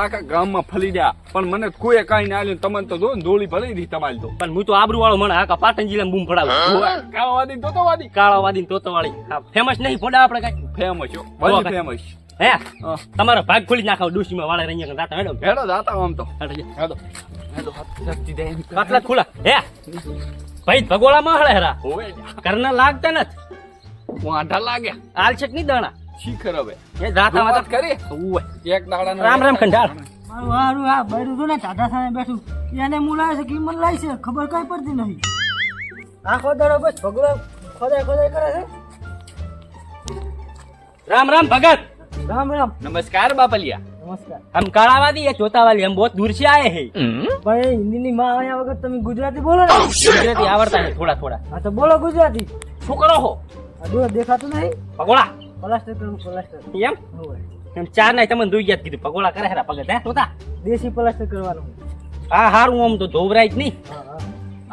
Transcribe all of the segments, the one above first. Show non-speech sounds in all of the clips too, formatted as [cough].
આખા ગામમાં ફલી ગયા પણ મને કોઈ કાંઈ ના આલ્યું તમને તો જો ધોળી ભરી દી તમારી તો. પણ હું તો આબરૂ વાળો મને આખા પાટણ જિલ્લામાં બૂમ ફડાવું. કાળો વાદી તો તો વાદી કાળાવાદી તોતો વાળી ફેમસ નહીં ફોડા આપણે કઈ. ફેમસ છો. ફેમસ હે. તમારો ભાગ ખોલી નાખાવ ડુસીમાં વાળા રહી ગયા જાતા હેડો. હેડો જાતા આમ તો. હેડો હેડો. હેડો. દે. કાટલા ખુલા. હે? ભાઈ ભગોળામાં હળે હેરા. ઘરના લાગતા નથી. વાંઢા લાગ્યા. આલછેક નહીં દાણા. શીખર હવે. એ જાતા વાત કરી? ઓય એક દાડાનો રામ રામ ખંડાર મારું હારું આ બૈરું જો ને ટાટા સામે બેઠું. એને મુલાય છે કિંમત લાય છે ખબર કઈ પડતી નહીં. આખો દાડો બસ ભગવા ખોદાય ખોદાય કરે છે. રામ રામ ભગત. રામ રામ. નમસ્કાર બાપલિયા. નમસ્કાર. હમ કાળાવાદી એ ચોતાવાલી હમ બહુત દૂર છે આયે હે. પણ હિન્દી ની માં આયા વગર તમે ગુજરાતી બોલો ને. Oh, ગુજરાતી આવડતા છે થોડા થોડા. હા તો બોલો ગુજરાતી. શું કરો હો? દેખાતું નહીં. ભગોળા પ્લાસ્ટર કરું પ્લાસ્ટર એમ. એમ ચાર નાય તમે દુઈ ગયા કીધું. પગોળા કરે હેરા પગત હે તોતા દેશી પ્લાસ્ટર કરવાનું હા હારું આમ તો ધોવરાય જ નહીં.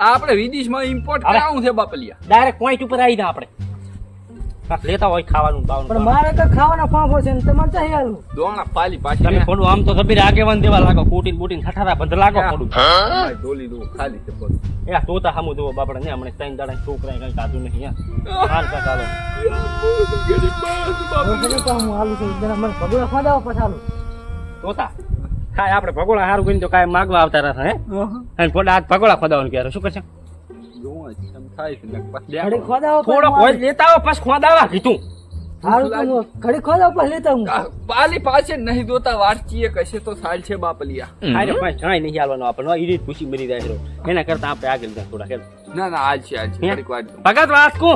આપણે વિદેશમાં ઇમ્પોર્ટ. કરાવું છે બાપલિયા. ડાયરેક્ટ પોઈન્ટ ઉપર આવી જા આપણે. લેતા હોય ખાવાનું પણ મારે તો ખાવાના ફાંફો છે ને તમારે ચાહી આલું દોણા પાલી તમે પાછી થોડું આમ તો સબીર આગેવાન દેવા લાગો કૂટીન બૂટીન ઠઠારા બંધ લાગો થોડું ડોલી દો ખાલી છે બધું. એ તોતા હામું જોવો બાપડા ને હમણાં ત્રણ દાડા છોકરા કઈ કાધું નહીં હા. હાલ. હવે તો હું આલું છું જરા મને ભગવાન ખાડાવો પછી તોતા કાંઈ આપણે ભગોળા હારું કરીને તો કાંઈ માગવા આવતા રહેશે હે. અને ફોટા હાથ ભગોળા ખોદાવાનું ક્યારે શું કરશે ઘડી ખોદાવો થોડો કોઈ લેતા આવો પછી ખોદાવા કીધું. હારું તો ઘડી ખોદાવો પછી લેતા હું પાલી પાસે નહીં જોતા વાતચીએ કશે તો સાલ છે બાપલિયા. અરે ભાઈ કાંઈ નહીં હાલવાનો આપણને ઈ રીત પૂછી મરી જાય છે. એના કરતા આપણે આગળ થોડા ના ના આજ છે આજ ઘડીક વાર ભગત વાત કો.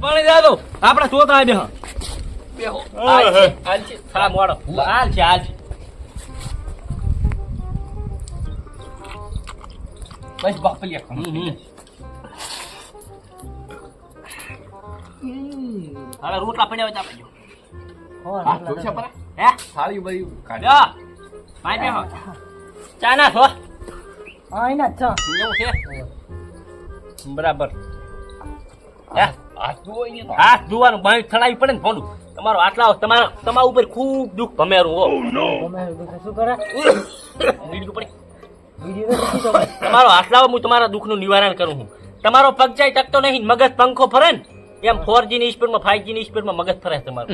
પાણી આપણે સોતા બેહો. આજ છે, આજ છે. મોડો આલ છે આલ છે. બસ બાપલિયા હમ, હમ. હાલે રોટલા પડ્યા હોય તો આપી દો. હા, જોશે પરા? હે થાળી બળી કાઢી. લ્યો. પાઈ બેહો. ચા ના થો હા એના છે એવું છે બરાબર હે હાથ ધોવો. હાથ ધોવાનું બાંધ થડાવી પડે ને ફોડું તમારો આટલા તમારા તમારા ઉપર ખૂબ દુઃખ. ભમેરું હો. શું કરે પડે. તો તમારો આટલા હું તમારા દુઃખનું નિવારણ કરું છું તમારો પગ જાય ટકતો નહીં મગજ પંખો ફરે ને એમ ફોર જી ની સ્પીડમાં ફાઈવ જી ની સ્પીડમાં મગજ ફરે છે તમારું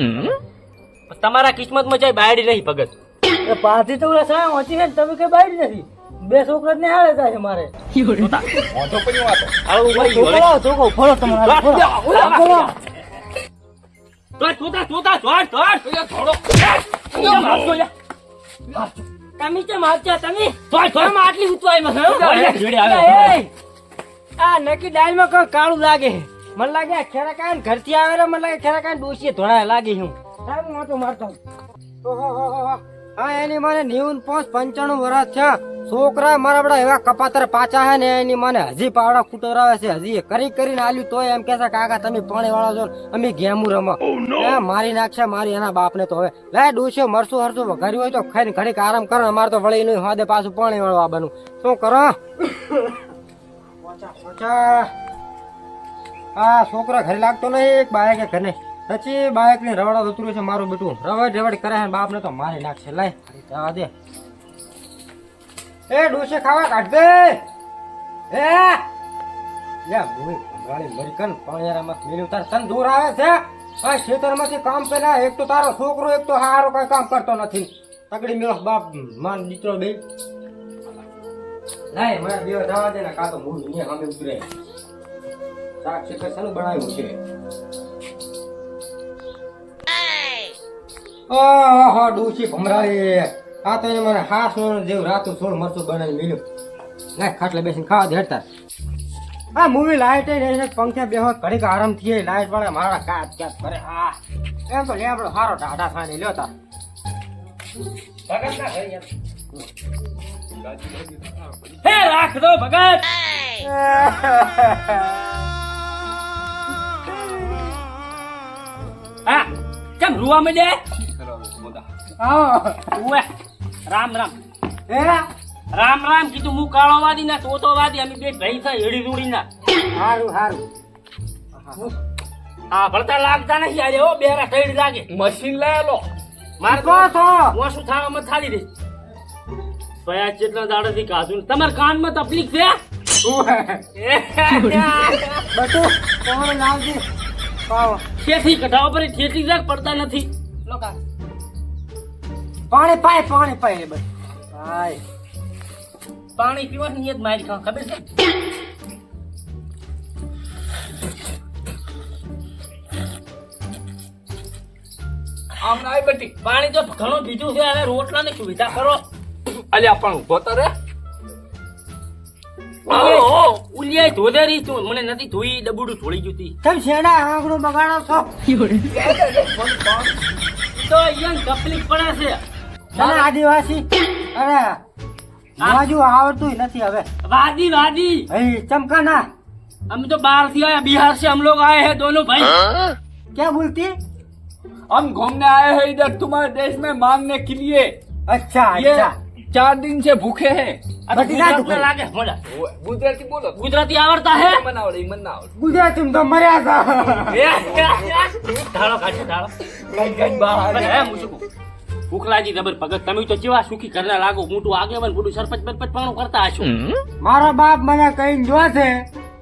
પણ તમારા કિસ્મતમાં જાય બાયડી નહીં પગજ પાછી તો સાહેબ વાંચી ને તમે કઈ બાયડી નથી બે છોકરા ને હારે થાય મારે વાંધો પડ્યો આ તો. આવું ગયું છોકરો છોકરો ફળો તમારે ફળો. તોતા તોતા તોય તોય અહીંયા થોડો. તમે કેમ આવતા તમે તમે આટલી ઉતવાય એ, આ નક્કી ડાળમાં કોઈ કાળું લાગે? મને લાગે આ ખેરા ઘર ઘરથી આવે મને લાગે ખેરા કાન ડોસીએ ધોળા લાગે હું હું તો મારતો ઓહો, હો, એની મને નેવું પાંચ પંચાણું વર્ષ છે. છોકરા મારા બધા એવા કપાતર પાછા હે ને એની મને હજી પાવડા કુટોરાવે છે. હજી કરી કરીને આલ્યું તોય એમ કહેશે કાકા તમે પાણી વાળા છો અમે ગેમું રમો. એ મારી નાખશે મારી એના બાપને તો હવે. લે ડોસ્યો મરશું હરશું વઘાર્યું હોય તો ખાઈને ઘડીક આરામ કરો અમારે તો વળી નહીં હોદે પાછું પાણી વાળવા બનવું. શું કરો. [coughs] આ છોકરા ઘરે લાગતો નહીં એક બાયક ઘરે. નહીં પછી બાઈક ને રવાડા ઉતર્યું છે મારું બેટું. રવાડ રવાડ કરે છે બાપ ને તો મારી નાખશે. લાય જવા દે. એ ડોસે ખાવા કાઢ દે એ! લે, ભૂઈ ગાળી મરી કન મેલ્યું તાર. તન દૂર આવે છે? આ ખેતરમાંથી કામ પેલા એક તો તારો છોકરો, એક તો હારો કઈ કામ કરતો નથી. તગડી મેળો બાપ માન દીકરો બે લાય, મારા દેવા જવા બનાવ્યું છે? ઓહો ડૂસી ભમરાએ. આ તો એને મને હાસ જેવું રાતું છોડ મરચું બનાવી મળ્યું ના ખાટલે બેસીને ખાવા દે આ મૂવી લાઈટ રહે પંખે બેહો, ઘડીક આરામથી લાઈટ વાળા મારા કાચ કાચ કરે. હા. એમ તો લેબડો સારો ટાટા ખાને લ્યો તા. હે, રાખ દો ભગત. હા, કેમ રૂવા મળે ઉવે રામ રામ. હે? રામ રામ કીધું હું કાળોવાદી ના તોતોવાદી અમે બે ભાઈ છે એડી જોડી ના. હારું હારું. હા ભળતા લાગતા નથી આજે હો બેરા થઈડ લાગે. મશીન લાયેલો મારે કહો છો? હું શું થવામાં થાળી દઈશ ભયા કેટલા દાડાથી કાઢું ને કાનમાં તકલીફ છે? બટુ નામ લાવજે પાવ. ઠેઠી કઢાવો પર ખેતી જાક પડતા નથી. પાણી પાય પાણી પાય બસ હાય પાણી પીવાની નિયત મારી ખા ખબર છે? આમ ના બેટી પાણી તો ઘણું પીધું છે રોટલા રોટલાની સુવિધા કરો. અલ્યા પણ ઊભો તો રે. ઉલિયાય ધોધેરી તું મને નથી ધોઈ ડબુડું થોડી જતી તમે શેડા આંગણું બગાડો છો? તો અહીંયા તકલીફ પડે છે. તમે આદિવાસી અરે બાજુ આવડતું નથી હવે વાદી વાદી ભાઈ ચમકા ના हम तो बाहर से आए बिहार से हम लोग आए हैं दोनों भाई क्या बोलती हम घूमने आए हैं इधर तुम्हारे देश में मांगने के लिए अच्छा ये अच्छा चार दिन से भूखे हैं अब बटी ना गुजरात में दुकान। लागे मोजा वो- गुजराती बोलो गुजराती आवड़ता है मन आवड़े मन ना आवड़े ઉખલાજી જબર ભગત તમે તો જેવા સુખી ઘરના લાગો. મોટું આગેવાન મોટું સરપંચ બરપંચ પણ કરતા હશો. મારો બાપ મને કહીને જો છે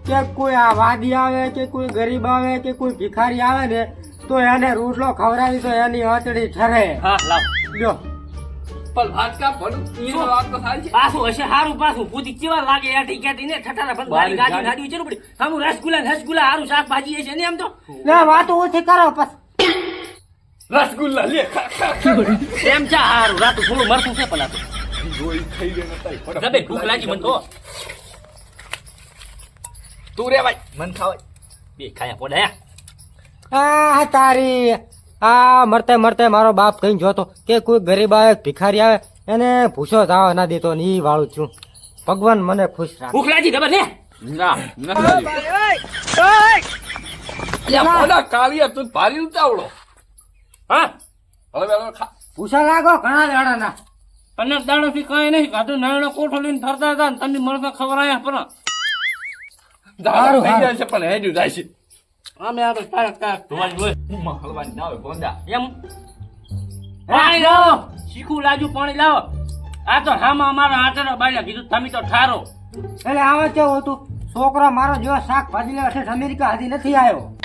કે કોઈ આ વાદી આવે કે કોઈ ગરીબ આવે કે કોઈ ભિખારી આવે ને તો એને રોટલો ખવડાવી તો એની હથડી ઠરે. હા લાવ. જો. પણ વાત કા ભલું. વાત તો થાય છે. પાછું હશે હારું પાછું. પૂછી કેવા લાગે કેટી ને? ઠઠારા પણ ગાડી ગાડી ગાડી. ગાડી પડી. આમ રસગુલ્લા રસગુલ્લા હારું શાકભાજી છે ને એમ તો? લે વાતો ઓછી કરો બસ રસગુલ્લા લે ખા ખા ખા. એમ ચા હારું રાતું થોડું મરતું છે પેલા તો. જોઈ ખાઈ લે નતા જબે ભૂખ લાગી મને તો. તું રે ભાઈ મન ખાવાય બે ખાયા પડ્યા આ તારી આ મરતે મરતે મારો બાપ કઈ જોતો કે કોઈ ગરીબ આવે ભિખારી આવે એને ભૂસો જાવ ના દેતો ને ઈ વાળું છું. ભગવાન મને ખુશ રાખ. ભૂખ લાગી ખબર લે ના અલ્યા બોલા કાલિયા તું ભારી ઉતાવળો. હા? હવે હવે ખા ભૂસા લાગો ઘણા દાડાના. પંદર દાડો થી કઈ નહીં કાઢું નાનો કોઠો લઈને ફરતા હતા ને તમે મળતા ખબર આયા પણ. દારૂ થઈ. જાય છે પણ હેજુ જાય છે. અમે આ તો કાંઈક કાંઈક ધોવાની હોય હું હલવાની ના હોય બોંદા એમ? પાણી લાવો. શીખું લાજુ પાણી લાવો. આ તો હામાં અમારા આટલો બાયલા કીધું તમે તો ઠારો. એટલે આવા કેવું હતું? છોકરો મારો જો શાકભાજી લેવા છે અમેરિકા હજી નથી આવ્યો.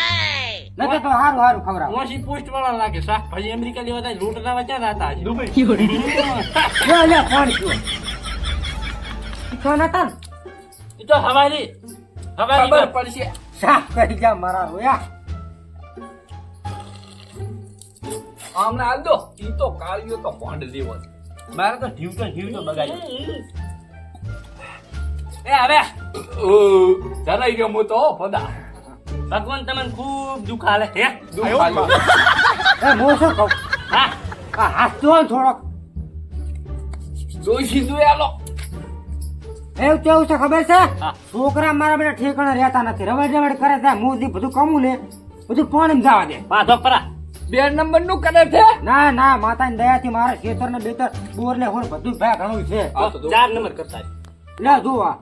નકર તો હારું હારું ખવડાવ. મોસી પોસ્ટ વાળા લાગે શાકભાજી અમેરિકા લેવા જાય લૂંટ લાવા ક્યાં હતા દુબઈ. [laughs] લે લે ફોન. પીવો કોના તા ને તો હવારી. હવારી ખબર પડશે. શાક કરી જા મારા રોયા આમને હાલ દો. ઈ તો કાળિયો તો ભોંડ જેવો મારે તો ઢીવટો તો જીવ બગાડ્યો. એ હવે. ઓ, ધરાઈ ગયો હું તો પદા ભગવાન તમને ખૂબ દુઃખ હાલે હે? દુઃખ આવ્યું. એ હું શું કહું? હા. હા હાથ ને થોડોક. જોઈ સીધું આલો એવું કેવું છે ખબર છે. છોકરા મારા બધા ઠેકાણે રહેતા નથી. રવડ રવડ કરે છે હું બધું કમું ને બધું પાણી જવા દે? પાછો પરા. બે નંબરનું કરે છે? ના ના માતાની દયાથી મારા ખેતર ને બેતર બોર ને હોર બધું ભેગ ઘણું છે. ચાર નંબર કરતા. લે જોવા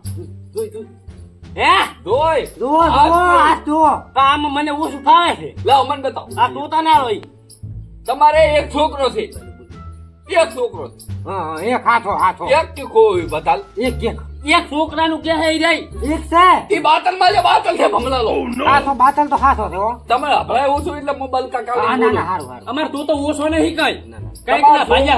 જોઈ, જોઈ. હે? દોય આ આ જુઓ પણ મને ઓછું ફાવે છે. લાવ મને બતાવ. આ તોતા ના હોય. તમારે એક છોકરો છે. એક છોકરો છે. હા એક હાથો હાથો. એક કે કોઈ બતાલ એક એક. એક છોકરાનું કે હે રહી એક છે. એ બાતલમાં જે બાતલ છે ભમલા લો હાથો બાતલ તો હાથો છે હો. તમે હભળાય ઓછું એટલે મોબાઈલ બલકા હા કાઢી ના ના હારું હારું. અમાર તો તો ઓછો નહીં કઈ. કંઈક ના. ભાઈ.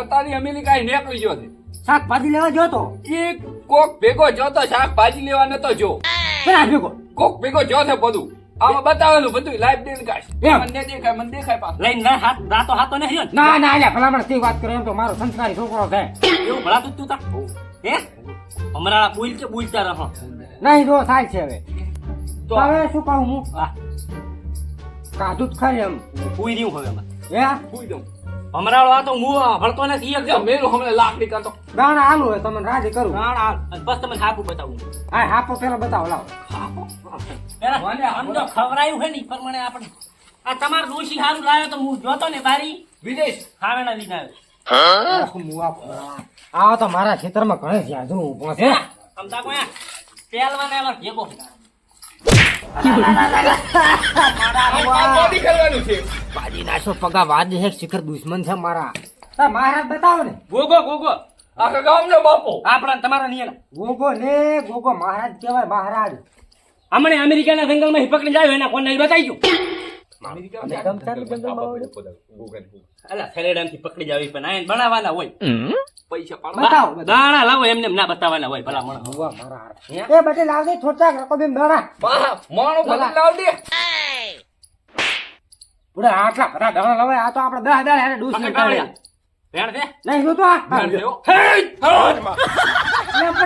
અત્યારે અમેરિકા નીકળી ગયો છે. શાકભાજી લેવા જોતો ઈ કોક ભેગો જોતો શાકભાજી લેવા નતો જો. પેલા ભેગો? કોક ભેગો જો છે બધું. આમાં બતાવેલું બધું લાઈવ ટેલિકાસ્ટ એમ. મને દેખાય મને દેખાય પાછું. લઈને ના હાથ રાતો હાથો નહીં ને. ના ના અલ્યા ભલામણ તે વાત કરે એમ તો મારો સંસ્કારી છોકરો છે. એવું ભલા તું તું? તા હે? હમણાં બોલ કે બોલતા રહો. નહીં જો થાય છે હવે. તો તો હવે શું કહું હું? આ કાધું જ ખાય એમ. પૂરી રહ્યું હવે. હે? સુઈ દઉં. હમણાં આ તો હું નથી એક મેલો મેરું હમણાં લાકડી કરતો. દાણા આલુ હોય તમને રાજી કરું. બસ તમને હાપું બતાવું. હા હાપો પેલા બતાવો લાવો. પેલા સમજો ખવરાયું હે ને પ્રમાણે આપણે. આ તમારું ડોશી હારું લાવ્યો તો હું જોતો ને બારી. વિદેશ? મું આપો. આ તો મારા ખેતરમાં ઘણે છે આજુ ઊભો છે. સમતા કોઈ પહેલવાન એવા ભેગો પાડી નાખો પગા વાદ છે શિખર દુશ્મન છે મારા. મહારાજ બતાવો ને. ગોગો ગોગો. આખા ગામનો બાપો. આપણા તમારા નિયલા ગોગો ને ગોગો મહારાજ કહેવાય મહારાજ. હમણે અમેરિકાના જંગલમાં હિપકડી જાય એના કોને બતાવી અલા સરેડામથી પકડી જાવી પણ આયન બનાવવાના હોય. પૈસા પાડવા. બતાવો બતાવો. દાણા લાવો એમને ના બતાવવાના હોય ભલા મણા ગોગો મારા હારા. એ બટે લાવજે થોડા રકો બેન દોડા માણો ભલે. લાવ દે પૂરા આટલા બધા દવા લવે આ તો આપણે દસ દાડા એને ડૂસ નહીં છે? નહીં આ.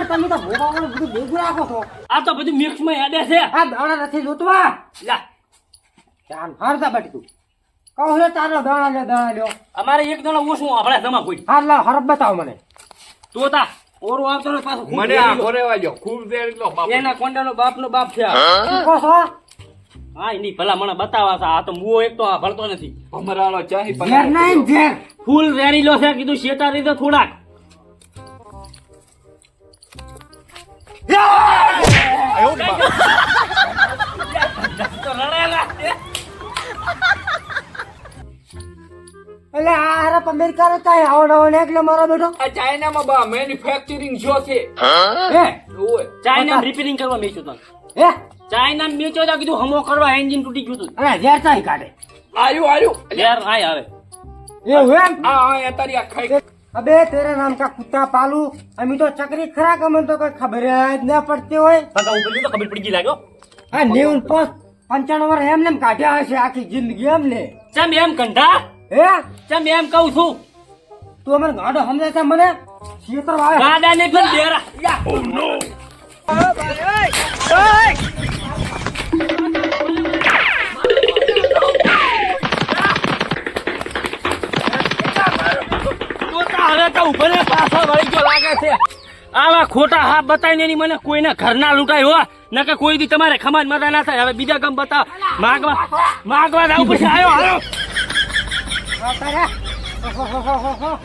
તમે તો ભોગાવાનું બધું ભેગું રાખો છો. આ તો બધું મિક્સમાં હેડે છે. આ દાણા નથી જોતું લા. ચાલ હારતા બટી તું. કહું લે તારો દાણા લે દાણા લ્યો. અમારે એક જણો ઓછું આપણે જમા કોઈ. હાર હરફ બતાવો મને. તો તા ઓરો આવતો ને પાછો મને આ ઘોરેવા જો ખૂબ દેર એટલો બાપો. એના કોંડાનો બાપનો બાપ છે આ. કહો છો? હા એની ભલા મને બતાવા છે આ તો મુઓ એક તો આ ભરતો નથી. ભમરાળો ચાહી ઝેર નહીં ઝેર. ફૂલ વેરીલો છે કીધું શેતા રીતે થોડાક. આ અમેરિકા રે કાંઈ આવો નવો ને એટલે મારો બેટો આ ચાઇનામાં બા મેન્યુફેક્ચરિંગ જો છે. હે? ઓય ચાઇના રિપેરિંગ કરવા મેચ્યું તને. હે? ચાઇના મેચ્યો તો કીધું હમો કરવા એન્જિન તૂટી ગયું હતું. અરે ઝેર તાઈ કાઢે. આયુ આયુ યાર આય આવે એવું એમ? આ આ તારી આ ખાઈ. અબે તેરે નામ કા કુત્તા પાલુ. અમે તો ચકરી ખરા કમન તો કઈ ખબર જ ના પડતી હોય. પગા ઉપર તો ખબર પડી ગઈ લાગ્યો હા. નેવું પાંચ પંચાણું વર્ષ એમને એમ કાઢ્યા હશે આખી જિંદગી એમને. ચમ એમ કંઠા? હે? ચમ એમ કહું છું. તું મને ગાડો સમજાય છે મને? ખેતર આવે ગાડા ને પણ બેરા તો તા હવે તો ઊભો ને પાછળ વળી ગયો લાગે છે. આવા ખોટા હાથ બતાવીને એની મને કોઈના ઘરના લૂંટાય હો. નકે કોઈ દી તમારે ખમાજ મજા ના થાય. હવે બીજા ગમ બતાવ. માગવા માગવા આવું પછી આવ્યો આવ્યો હો.